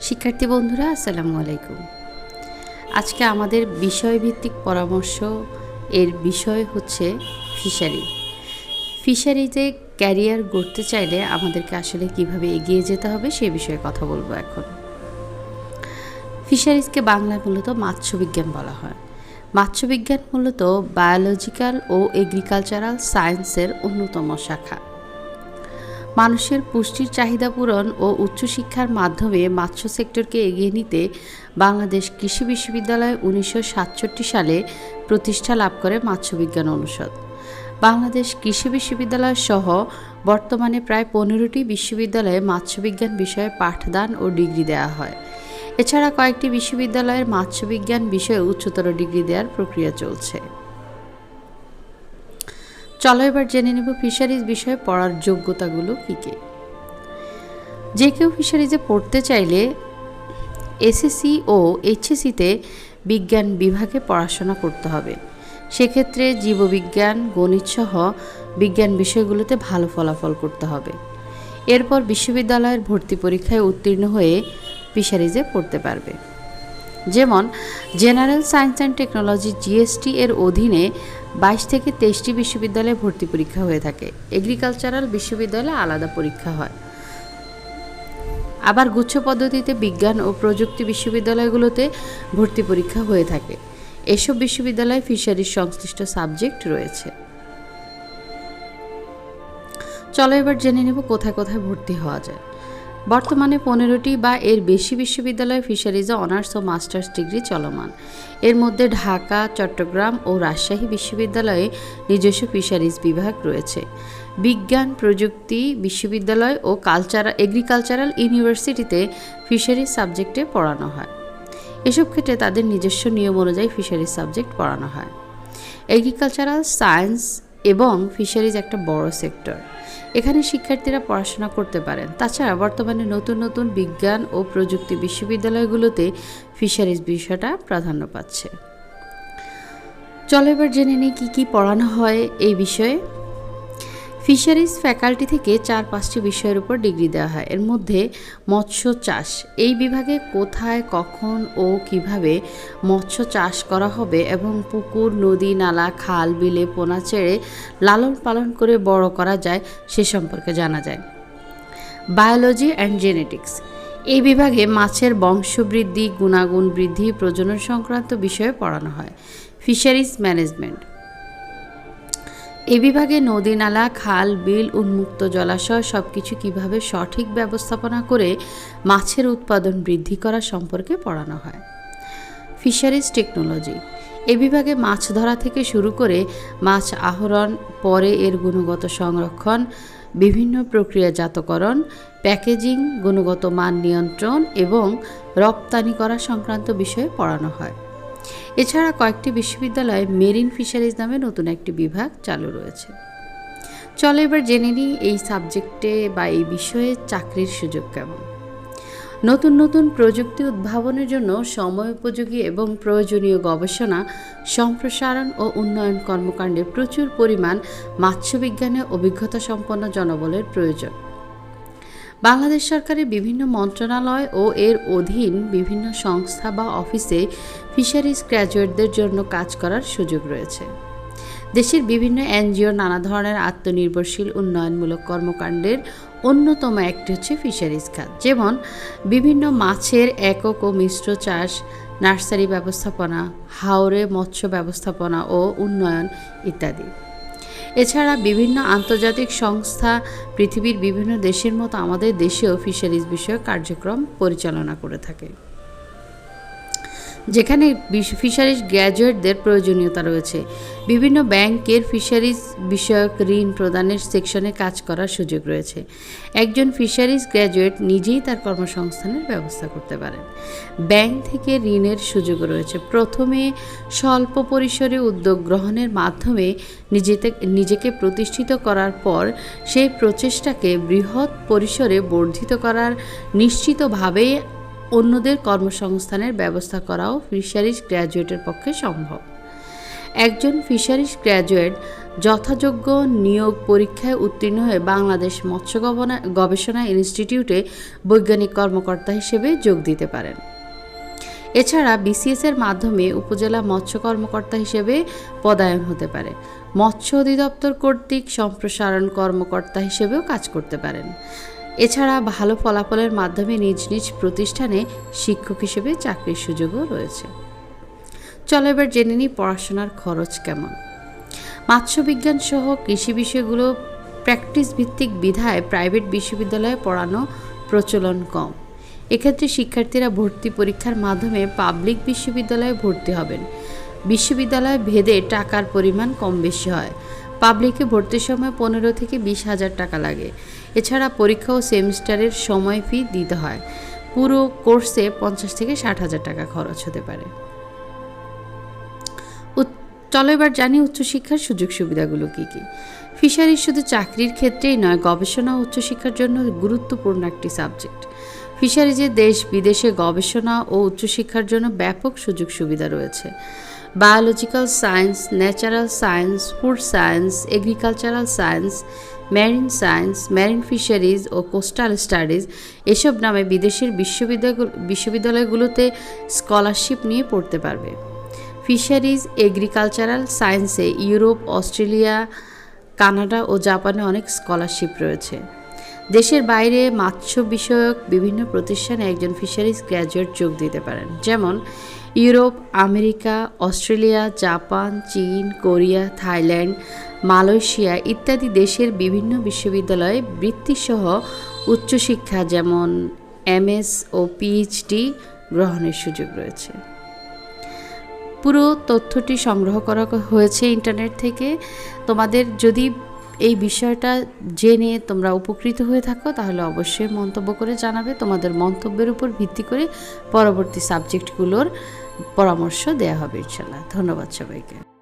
শিক্ষার্থী বন্ধুরা, আসসালামু আলাইকুম। আজকে আমাদের বিষয়ভিত্তিক পরামর্শ এর বিষয় হচ্ছে ফিশারি। ফিশারিতে ক্যারিয়ার গড়তে চাইলে আমাদেরকে আসলে কীভাবে এগিয়ে যেতে হবে সে বিষয়ে কথা বলব এখন। ফিশারিজকে বাংলায় মূলত মাৎস্যবিজ্ঞান বলা হয়। মাৎস্যবিজ্ঞান মূলত বায়োলজিক্যাল ও এগ্রিকালচারাল সায়েন্সের অন্যতম শাখা। মানুষের পুষ্টির চাহিদা পূরণ ও উচ্চশিক্ষার মাধ্যমে মৎস্য সেক্টরকে এগিয়ে নিতে বাংলাদেশ কৃষি বিশ্ববিদ্যালয় উনিশশো সাতষট্টি সালে প্রতিষ্ঠা লাভ করে মৎস্যবিজ্ঞান অনুষদ। বাংলাদেশ কৃষি বিশ্ববিদ্যালয় সহ বর্তমানে প্রায় পনেরোটি বিশ্ববিদ্যালয়ে মৎস্যবিজ্ঞান বিষয়ে পাঠদান ও ডিগ্রি দেওয়া হয়। এছাড়া কয়েকটি বিশ্ববিদ্যালয়ের মৎস্যবিজ্ঞান বিষয়ে উচ্চতর ডিগ্রি দেওয়ার প্রক্রিয়া চলছে। চলো এবার জেনে নেব ফিশারিজ বিষয়ে পড়ার যোগ্যতাগুলো কী কী। যে কেউ ফিশারিজে পড়তে চাইলে এসএসসি ও এইচএসসিতে বিজ্ঞান বিভাগে পড়াশোনা করতে হবে। সেক্ষেত্রে জীববিজ্ঞান, গণিত সহ বিজ্ঞান বিষয়গুলোতে ভালো ফলাফল করতে হবে। এরপর বিশ্ববিদ্যালয়ের ভর্তি পরীক্ষায় উত্তীর্ণ হয়ে ফিশারিজে পড়তে পারবে। যেমন general science and technology GST এর অধীনে বাইশ থেকে তেইশটি বিশ্ববিদ্যালয়ে ভর্তি পরীক্ষা হয়ে থাকে। এগ্রিকালচারাল বিশ্ববিদ্যালয়ে আলাদা পরীক্ষা হয়। আবার গুচ্ছ পদ্ধতিতে বিজ্ঞান ও প্রযুক্তি বিশ্ববিদ্যালয়গুলোতে ভর্তি পরীক্ষা হয়ে থাকে। এসব বিশ্ববিদ্যালয়ে ফিশারিজ সংশ্লিষ্ট সাবজেক্ট রয়েছে। চলো এবার জেনে নেব কোথায় কোথায় ভর্তি হওয়া যায়। বর্তমানে পনেরোটি বা এর বেশি বিশ্ববিদ্যালয়ে ফিশারিজে অনার্স ও মাস্টার্স ডিগ্রি চলমান। এর মধ্যে ঢাকা, চট্টগ্রাম ও রাজশাহী বিশ্ববিদ্যালয়ে নিজস্ব ফিশারিজ বিভাগ রয়েছে। বিজ্ঞান, প্রযুক্তি, বিশ্ববিদ্যালয় ও কালচার এগ্রিকালচারাল ইউনিভার্সিটিতে ফিশারিজ সাবজেক্টে পড়ানো হয়। এসব ক্ষেত্রে তাদের নিজস্ব নিয়ম অনুযায়ী ফিশারিজ সাবজেক্ট পড়ানো হয়। এগ্রিকালচারাল সায়েন্স এবং ফিশারিজ একটা বড় সেক্টর। এখানে শিক্ষার্থীরা পড়াশোনা করতে পারেন। তাছাড়া বর্তমানে নতুন নতুন বিজ্ঞান ও প্রযুক্তি বিশ্ববিদ্যালয়গুলোতে ফিশারিজ বিষয়টা প্রাধান্য পাচ্ছে। চলো এবার জেনে নিই কী কী পড়ানো হয় এই বিষয়ে। ফিশারিজ ফ্যাকাল্টি থেকে চার পাঁচটি বিষয়ের উপর ডিগ্রি দেওয়া হয়। এর মধ্যে মৎস্য চাষ। এই বিভাগে কোথায়, কখন ও কীভাবে মৎস্য চাষ করা হবে এবং পুকুর, নদী, নালা, খাল, বিলে, পোনা ছেড়ে লালন পালন করে বড় করা যায় সে সম্পর্কে জানা যায়। Biology and genetics. এই বিভাগে মাছের বংশবৃদ্ধি, গুণাগুণ বৃদ্ধি, প্রজনন সংক্রান্ত বিষয়ে পড়ানো হয়। Fisheries management. এ বিভাগে নদী নালা, খাল, বিল, উন্মুক্ত জলাশয় সব কিছু কীভাবে সঠিক ব্যবস্থাপনা করে মাছের উৎপাদন বৃদ্ধি করা সম্পর্কে পড়ানো হয়। Fisheries technology. এ বিভাগে মাছ ধরা থেকে শুরু করে মাছ আহরণ, পরে এর গুণগত সংরক্ষণ, বিভিন্ন প্রক্রিয়াজাতকরণ, প্যাকেজিং, গুণগত মান নিয়ন্ত্রণ এবং রপ্তানি করা সংক্রান্ত বিষয়ে পড়ানো হয়। এছাড়া কয়েকটি বিশ্ববিদ্যালয়ে মেরিন ফিশারিজ নামে নতুন একটি বিভাগ চালু রয়েছে। চলো এবার জেনে নিই এই সাবজেক্টে বা এই বিষয়ে চাকরির সুযোগ কেমন? নতুন নতুন প্রযুক্তি উদ্ভাবনের জন্য সময় উপযোগী এবং প্রয়োজনীয় গবেষণা, সম্প্রসারণ ও উন্নয়ন কর্মকাণ্ডে প্রচুর পরিমাণ মাৎস্যবিজ্ঞানে অভিজ্ঞতা সম্পন্ন জনবলের প্রয়োজন। বাংলাদেশ সরকারের বিভিন্ন মন্ত্রণালয় ও এর অধীন বিভিন্ন সংস্থা বা অফিসে ফিশারিজ গ্র্যাজুয়েটদের জন্য কাজ করার সুযোগ রয়েছে। দেশের বিভিন্ন এনজিও নানা ধরনের আত্মনির্ভরশীল, উন্নয়নমূলক কর্মকাণ্ডের অন্যতম একটি হচ্ছে ফিশারিজ খাত। যেমন, বিভিন্ন মাছের একক ও মিশ্র চাষ, নার্সারি ব্যবস্থাপনা, হাওরে মৎস্য ব্যবস্থাপনা ও উন্নয়ন ইত্যাদি। এছাড়া বিভিন্ন আন্তর্জাতিক সংস্থা পৃথিবীর বিভিন্ন দেশের মতো আমাদের দেশেও ফিশারিজ বিষয়ক কার্যক্রম পরিচালনা করে থাকে। যেখানে ফিশারিজ গ্র্যাজুয়েটদের প্রয়োজনীয়তা রয়েছে। বিভিন্ন ব্যাংকের ফিশারিজ বিষয়ক ঋণ প্রদানের সেকশনে কাজ করার সুযোগ রয়েছে। একজন ফিশারিজ গ্র্যাজুয়েট নিজেই তার কর্মসংস্থানের ব্যবস্থা করতে পারেন। ব্যাংক থেকে ঋণের সুযোগ রয়েছে। প্রথমে স্বল্প পরিসরে উদ্যোগ গ্রহণের মাধ্যমে নিজেতে, নিজেকে প্রতিষ্ঠিত করার পর সেই প্রচেষ্টাকে বৃহৎ পরিসরে বর্ধিত করার নিশ্চিতভাবে অন্যদের কর্মসংস্থানের ব্যবস্থা করাও ফিশারিজ গ্র্যাজুয়েটের পক্ষে সম্ভব। একজন ফিশারিজ গ্র্যাজুয়েট যথাযোগ্য নিয়োগ পরীক্ষায় উত্তীর্ণ হয়ে বাংলাদেশ মৎস্য গবেষণা ইনস্টিটিউটে বৈজ্ঞানিক কর্মকর্তা হিসেবে যোগ দিতে পারেন। এছাড়া বিসিএস এর মাধ্যমে উপজেলা মৎস্য কর্মকর্তা হিসেবে পদায়ন হতে পারে। মৎস্য অধিদপ্তর কর্তৃক সম্প্রসারণ কর্মকর্তা হিসেবেও কাজ করতে পারেন। এছাড়া ভালো ফলাফলের মাধ্যমে নিজ নিজ প্রতিষ্ঠানে শিক্ষক হিসেবে চাকরির সুযোগও রয়েছে। চলো এবার জেনে নিই পড়াশোনার খরচ কেমন। মাৎস্যবিজ্ঞান সহ কৃষি বিষয়গুলো প্র্যাকটিস ভিত্তিক বিধায় প্রাইভেট বিশ্ববিদ্যালয়ে পড়ানো প্রচলন কম। এক্ষেত্রে শিক্ষার্থীরা ভর্তি পরীক্ষার মাধ্যমে পাবলিক বিশ্ববিদ্যালয়ে ভর্তি হবেন। বিশ্ববিদ্যালয় ভেদে টাকার পরিমাণ কম বেশি হয়। পাবলিকে ভর্তির সময় পনেরো থেকে বিশ হাজার টাকা লাগে। এছাড়া পরীক্ষা ও সেমিস্টারের সময় ফি দিতে হয়। পুরো কোর্সে পঞ্চাশ থেকে ষাট হাজার টাকা খরচ হতে পারে। চলো এবার জানি উচ্চশিক্ষার সুযোগ সুবিধাগুলো কী কী। ফিশারিজ শুধু চাকরির ক্ষেত্রেই নয়, গবেষণা ও উচ্চশিক্ষার জন্য গুরুত্বপূর্ণ একটি সাবজেক্ট ফিশারিজে দেশ বিদেশে গবেষণা ও উচ্চশিক্ষার জন্য ব্যাপক সুযোগ সুবিধা রয়েছে। Biological science natural science food science agricultural science marine science marine fisheries ও কোস্টাল স্টাডিজ এসব নামে বিদেশের বিশ্ববিদ্যালয় বিশ্ববিদ্যালয়গুলোতে স্কলারশিপ নিয়ে পড়তে পারবে। ফিশারিজ এগ্রিকালচারাল সায়েন্সে ইউরোপ, অস্ট্রেলিয়া, কানাডা ও জাপানে অনেক স্কলারশিপ রয়েছে। দেশের বাইরে মাৎস্য বিষয়ক বিভিন্ন প্রতিষ্ঠানে একজন ফিশারিজ গ্র্যাজুয়েট যোগ দিতে পারেন। যেমন ইউরোপ, আমেরিকা, অস্ট্রেলিয়া, জাপান, চীন, কোরিয়া, থাইল্যান্ড, মালয়েশিয়া ইত্যাদি দেশের বিভিন্ন বিশ্ববিদ্যালয়ে বৃত্তিসহ উচ্চশিক্ষা যেমন এমএস ও পিএইচডি গ্রহণের সুযোগ রয়েছে। পুরো তথ্যটি সংগ্রহ করা হয়েছে ইন্টারনেট থেকে। তোমাদের যদি এই বিষয়টা জেনে তোমরা উপকৃত হয়ে থাকো, তাহলে অবশ্যই মন্তব্য করে জানাবে। তোমাদের মন্তব্যের উপর ভিত্তি করে পরবর্তী সাবজেক্টগুলোর পরামর্শ দেওয়া হবে ইনশাল্লাহ। ধন্যবাদ সবাইকে।